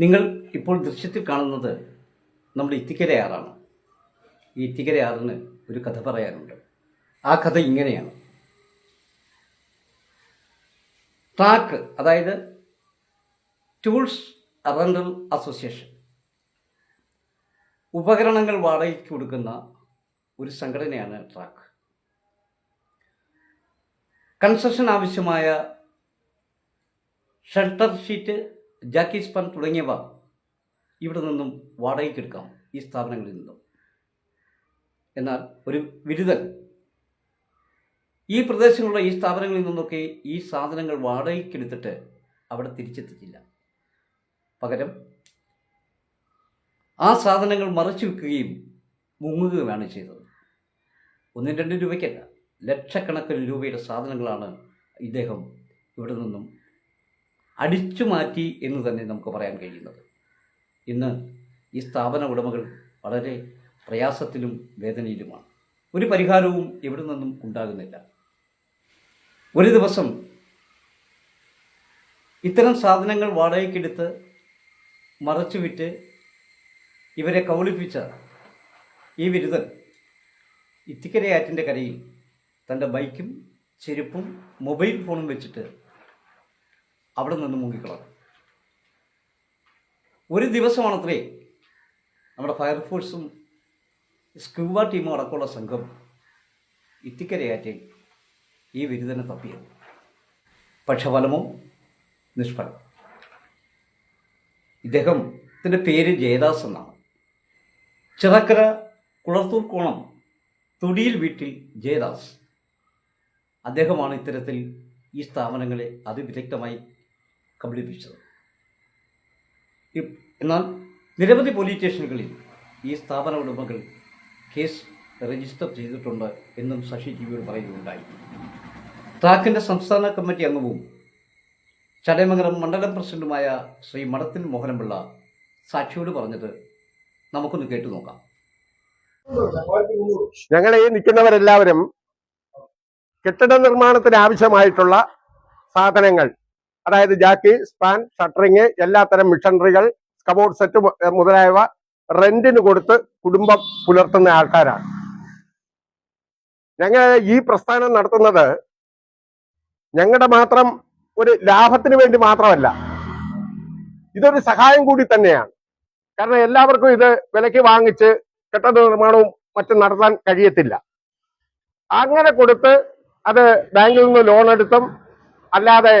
നിങ്ങൾ ഇപ്പോൾ ദൃശ്യത്തിൽ കാണുന്നത് നമ്മുടെ ഇത്തിക്കരയാറാണ്. ഈ ഇത്തിക്കരയാറിന് ഒരു കഥ പറയാനുണ്ട്. ആ കഥ ഇങ്ങനെയാണ്. ട്രാക്ക് അതായത് ടൂൾസ് റെന്റൽ അസോസിയേഷൻ. ഉപകരണങ്ങൾ വാടകയ്ക്ക് കൊടുക്കുന്ന ഒരു സംഘടനയാണ് ട്രാക്ക്. കൺസ്ട്രക്ഷൻ ആവശ്യമായ ഷെൽട്ടർ ഷീറ്റ് ജാക്കി സ്പൺ തുടങ്ങിയവ ഇവിടെ നിന്നും വാടകയ്ക്ക് എടുക്കാം ഈ സ്ഥാപനങ്ങളിൽ നിന്നും. എന്നാൽ ഒരു ബിരുദൻ ഈ പ്രദേശങ്ങളുള്ള ഈ സ്ഥാപനങ്ങളിൽ നിന്നൊക്കെ ഈ സാധനങ്ങൾ വാടകയ്ക്കെടുത്തിട്ട് അവിടെ തിരിച്ചെത്തിച്ചില്ല. പകരം ആ സാധനങ്ങൾ മറച്ചു വെക്കുകയും മുങ്ങുകയുമാണ് ചെയ്തത്. ഒന്നും രണ്ടും രൂപയ്ക്കല്ല ലക്ഷക്കണക്കിന് രൂപയുടെ സാധനങ്ങളാണ് ഇദ്ദേഹം ഇവിടെ നിന്നും അടിച്ചു മാറ്റി എന്ന് തന്നെ നമുക്ക് പറയാൻ കഴിയുന്നത്. ഇന്ന് ഈ സ്ഥാപന ഉടമകൾ വളരെ പ്രയാസത്തിലും വേദനയിലുമാണ്. ഒരു പരിഹാരവും എവിടെ നിന്നും ഉണ്ടാകുന്നില്ല. ഒരു ദിവസം ഇത്തരം സാധനങ്ങൾ വാടകയ്ക്കെടുത്ത് മറച്ചുവിറ്റ് ഇവരെ കൗളിപ്പിച്ച ഈ ബിരുദൻ ഇത്തിക്കരയാറ്റിന്റെ കരയിൽ തന്റെ ബൈക്കും ചെരുപ്പും മൊബൈൽ ഫോണും വെച്ചിട്ട് അവിടെ നിന്ന് മുങ്ങിക്കളഞ്ഞു ഒരു ദിവസമാണത്രേ നമ്മുടെ ഫയർഫോഴ്സും സ്ക്യൂബ ടീമും അടക്കമുള്ള സംഘം ഇത്തിക്കരയാറ്റിൽ ഈ വിരുദ്ധനെ തപ്പിയത്. പക്ഷെ ഫലമോ? നിഷ്ഫലം. ഇദ്ദേഹത്തിന്റെ പേര് ജയദാസ് എന്നാണ്. ചിറക്കര കുളത്തൂർ കോണം തൊടിയിൽ വീട്ടിൽ ജയദാസ്. അദ്ദേഹമാണ് ഇത്തരത്തിൽ ഈ സ്ഥാപനങ്ങളെ അതിവിദഗ്ധമായി കബളിപ്പിച്ചത്. എന്നാൽ നിരവധി പോലീസ് സ്റ്റേഷനുകളിൽ ഈ സ്ഥാപന ഉടമകൾ കേസ് രജിസ്റ്റർ ചെയ്തിട്ടുണ്ട് എന്നും ശശി ജിയോട് പറയുകയുണ്ടായി. ട്രാക്കിന്റെ സംസ്ഥാന കമ്മിറ്റി അംഗവും ചടയമംഗലം മണ്ഡലം പ്രസിഡന്റുമായ ശ്രീ മടത്തിൻ മോഹനപിള്ള സാക്ഷിയോട് പറഞ്ഞത് നമുക്കൊന്ന് കേട്ടു നോക്കാം. ഞങ്ങൾ ഈ നിൽക്കുന്നവരെല്ലാവരും കെട്ടിട നിർമ്മാണത്തിന് ആവശ്യമായിട്ടുള്ള സാധനങ്ങൾ അതായത് ജാക്കി സ്പാൻ ഷട്ടറിങ് എല്ലാത്തരം മിഷനറികൾ കബോർഡ് സെറ്റ് മുതലായവ റെന്റിന് കൊടുത്ത് കുടുംബം പുലർത്തുന്ന ആൾക്കാരാണ്. ഞങ്ങൾ ഈ പ്രസ്ഥാനം നടത്തുന്നത് ഞങ്ങളുടെ മാത്രം ഒരു ലാഭത്തിന് വേണ്ടി മാത്രമല്ല ഇതൊരു സഹായം കൂടി തന്നെയാണ്. കാരണം എല്ലാവർക്കും ഇത് വിലയ്ക്ക് വാങ്ങിച്ച് കെട്ടിട നിർമ്മാണവും മറ്റും നടത്താൻ കഴിയത്തില്ല. അങ്ങനെ കൊടുത്ത് അത് ബാങ്കിൽ നിന്ന് ലോൺ എടുത്തും അല്ലാതെ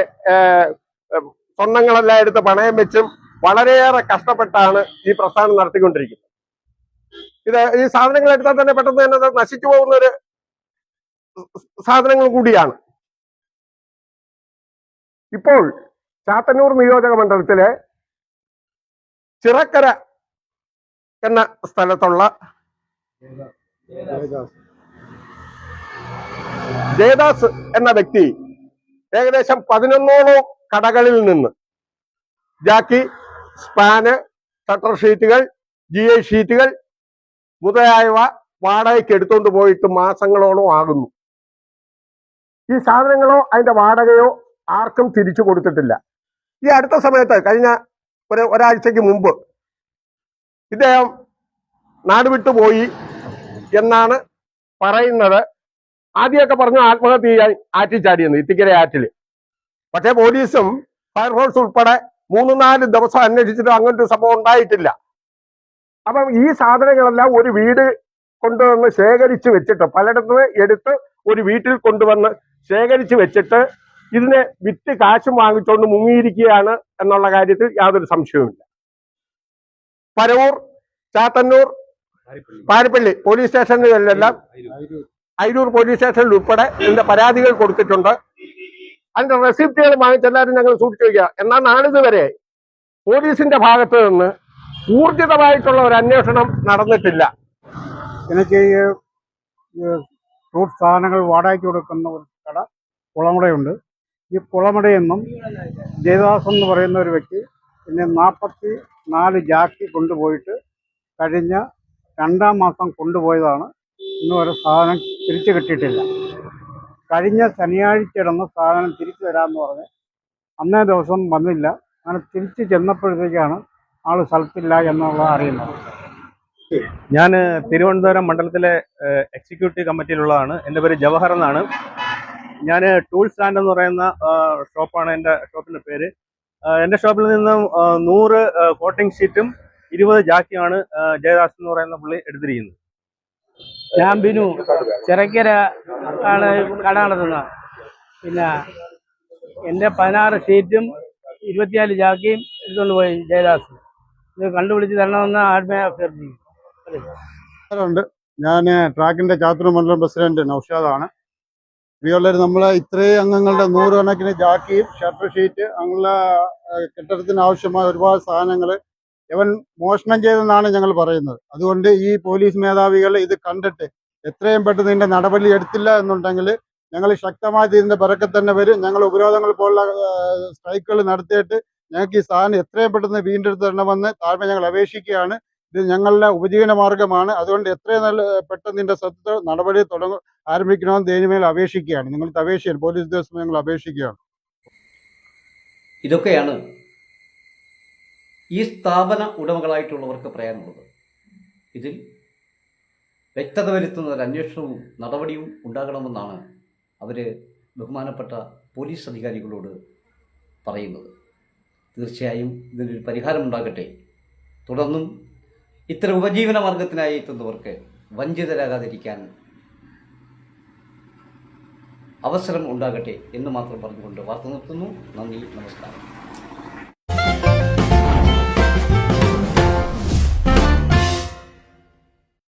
സ്വർണങ്ങളെല്ലാം എടുത്ത് പണയം വെച്ചും വളരെയേറെ കഷ്ടപ്പെട്ടാണ് ഈ പ്രസ്ഥാനം നടത്തിക്കൊണ്ടിരിക്കുന്നത്. ഇത് ഈ സാധനങ്ങൾ എടുത്താൽ തന്നെ പെട്ടെന്ന് തന്നെ നശിച്ചു പോകുന്ന ഒരു സാധനങ്ങൾ കൂടിയാണ്. ഇപ്പോൾ ചാത്തന്നൂർ നിയോജക മണ്ഡലത്തിലെ ചിറക്കര എന്ന സ്ഥലത്തുള്ള ജയദാസ് എന്ന വ്യക്തി ഏകദേശം പതിനൊന്നോളം കടകളിൽ നിന്ന് ജാക്കി സ്പാന് ഷട്ടർ ഷീറ്റുകൾ ജി ഐ ഷീറ്റുകൾ മുതലായവ വാടകയ്ക്ക് എടുത്തുകൊണ്ട് പോയിട്ട് മാസങ്ങളോളം ആകുന്നു. ഈ സാധനങ്ങളോ അതിന്റെ വാടകയോ ആർക്കും തിരിച്ചു കൊടുത്തിട്ടില്ല. ഈ അടുത്ത സമയത്ത് കഴിഞ്ഞ ഒരു ഒരാഴ്ചക്ക് മുമ്പ് ഇദ്ദേഹം നാടുവിട്ടുപോയി എന്നാണ് പറയുന്നത്. ആദ്യമൊക്കെ പറഞ്ഞു ആത്മഹത്യ ചെയ്യാൻ ആറ്റിച്ചാടിയെന്ന് ഇത്തിക്കര ആറ്റിൽ പക്ഷേ പോലീസും ഫയർഫോഴ്സ് ഉൾപ്പെടെ മൂന്ന് നാല് ദിവസം അന്വേഷിച്ചിട്ട് അങ്ങനത്തെ ഒരു സംഭവം ഉണ്ടായിട്ടില്ല. അപ്പം ഈ സാധനങ്ങളെല്ലാം ഒരു വീട് കൊണ്ടുവന്ന് ശേഖരിച്ച് വെച്ചിട്ട് പലയിടത്ത് എടുത്ത് ഒരു വീട്ടിൽ കൊണ്ടുവന്ന് ശേഖരിച്ച് വെച്ചിട്ട് ഇതിനെ വിറ്റ് കാശും വാങ്ങിച്ചുകൊണ്ട് മുങ്ങിയിരിക്കുകയാണ് എന്നുള്ള കാര്യത്തിൽ യാതൊരു സംശയവുമില്ല. പരവൂർ ചാത്തന്നൂർ പാരിപ്പള്ളി പോലീസ് സ്റ്റേഷനുകളിലെല്ലാം അയിരൂർ പോലീസ് സ്റ്റേഷനിൽ ഉൾപ്പെടെ ഇതിന്റെ പരാതികൾ കൊടുത്തിട്ടുണ്ട്. അതിന്റെ റെസിപ്റ്റുകൾ വാങ്ങിച്ചെല്ലാവരും ഞങ്ങൾ സൂക്ഷിച്ചു വയ്ക്കുക എന്നാൽ നാളിതുവരെ പോലീസിന്റെ ഭാഗത്ത് നിന്ന് ഊർജിതമായിട്ടുള്ള ഒരു അന്വേഷണം നടന്നിട്ടില്ല. എനിക്ക് ഫ്രൂട്ട് സാധനങ്ങൾ വാടകയ്ക്ക് കൊടുക്കുന്ന ഒരു കട കുളമടയുണ്ട്. ഈ കുളമടയെന്നും ജയദാസ് എന്ന് പറയുന്ന ഒരു വ്യക്തി പിന്നെ നാൽപ്പത്തി നാല് ജാക്കി കൊണ്ടുപോയിട്ട് കഴിഞ്ഞ രണ്ടാം മാസം കൊണ്ടുപോയതാണ്. ഇന്ന് ഒരു സാധനം തിരിച്ചു കിട്ടിയിട്ടില്ല. കഴിഞ്ഞ ശനിയാഴ്ച ഇടന്ന് സാധനം തിരിച്ചു തരാമെന്ന് പറഞ്ഞ് അന്നേ ദിവസം വന്നില്ല. അങ്ങനെ തിരിച്ചു ചെന്നപ്പോഴത്തേക്കാണ് ആൾ സ്ഥലത്തില്ല എന്നുള്ളത് അറിയുന്നത്. ഞാൻ തിരുവനന്തപുരം മണ്ഡലത്തിലെ എക്സിക്യൂട്ടീവ് കമ്മിറ്റിയിലുള്ളതാണ് എന്റെ പേര് ജവഹർ എന്നാണ്. ഞാൻ ടൂൾ സ്റ്റാൻഡ് എന്ന് പറയുന്ന ഷോപ്പാണ് എന്റെ ഷോപ്പിന്റെ പേര്. എന്റെ ഷോപ്പിൽ നിന്നും നൂറ് കോട്ടിംഗ് ഷീറ്റും ഇരുപത് ജാക്കിയാണ് ജയദാസ് എന്ന് പറയുന്ന പുള്ളി എടുത്തിരിക്കുന്നത്. ഞാൻ ബിനു ചിറക്കര ആണ് കട നടത്തുന്നത് പിന്നെ എന്റെ പതിനാറ് സീറ്റും ഇരുപത്തിനാല് ജാക്കിയും എടുത്തുകൊണ്ട് പോയി ജയദാസ്. ഇത് കണ്ടുപിടിച്ച് തരണമെന്ന് ആത്മീയ അഭ്യർത്ഥിക്കും ഉണ്ട്. ഞാൻ ട്രാക്കിന്റെ ചാത്തൂർ മണ്ഡലം പ്രസിഡന്റ് നൌഷാദാണ്. ഇവയുള്ളവർ നമ്മളെ ഇത്രയും അംഗങ്ങളുടെ നൂറുകണക്കിന് ജാക്കിയും ഷർട്ട് ഷീറ്റ് അങ്ങനെയുള്ള കെട്ടിടത്തിന് ആവശ്യമായ ഒരുപാട് സാധനങ്ങൾ ഇവൻ മോഷണം ചെയ്തെന്നാണ് ഞങ്ങൾ പറയുന്നത്. അതുകൊണ്ട് ഈ പോലീസ് മേധാവികൾ ഇത് കണ്ടിട്ട് എത്രയും പെട്ടെന്ന് ഇതിന്റെ നടപടി എടുത്തില്ല എന്നുണ്ടെങ്കിൽ ഞങ്ങൾ ശക്തമായി ഇതിന്റെ പിറക്കെ തന്നെ വരും. ഞങ്ങൾ ഉപരോധങ്ങൾ പോലുള്ള സ്ട്രൈക്കുകൾ നടത്തിയിട്ട് ഞങ്ങൾക്ക് ഈ സാധനം എത്രയും പെട്ടെന്ന് വീണ്ടെടുത്ത് തരണമെന്ന് താഴ്മ ഞങ്ങൾ അപേക്ഷിക്കുകയാണ്. ഇത് ഞങ്ങളുടെ ഉപജീവന മാർഗമാണ്. അതുകൊണ്ട് എത്രയും നല്ല പെട്ടെന്ന് ഇതിന്റെ സ്വത്ത് നടപടി തുടങ്ങ ആരംഭിക്കണമെന്ന് ദൈനമേൽ അപേക്ഷിക്കുകയാണ്. നിങ്ങൾക്ക് അപേക്ഷിക്കാൻ പോലീസ് ഉദ്യോഗസ്ഥർ ഞങ്ങൾ അപേക്ഷിക്കുകയാണ്. ഇതൊക്കെയാണ് ഈ സ്ഥാപന ഉടമകളായിട്ടുള്ളവർക്ക് പറയാനുള്ളത്. ഇതിൽ വ്യക്തത വരുത്തുന്ന ഒരു അന്വേഷണവും നടപടിയും ഉണ്ടാകണമെന്നാണ് അവർ ബഹുമാനപ്പെട്ട പോലീസ് അധികാരികളോട് പറയുന്നത്. തീർച്ചയായും ഇതിനൊരു പരിഹാരം ഉണ്ടാകട്ടെ. തുടർന്നും ഇത്തരം ഉപജീവന മാർഗത്തിനായി എത്തുന്നവർക്ക് വഞ്ചിതരാകാതിരിക്കാൻ അവസരം ഉണ്ടാകട്ടെ എന്ന് മാത്രം പറഞ്ഞുകൊണ്ട് വാർത്ത നിർത്തുന്നു. നന്ദി നമസ്കാരം.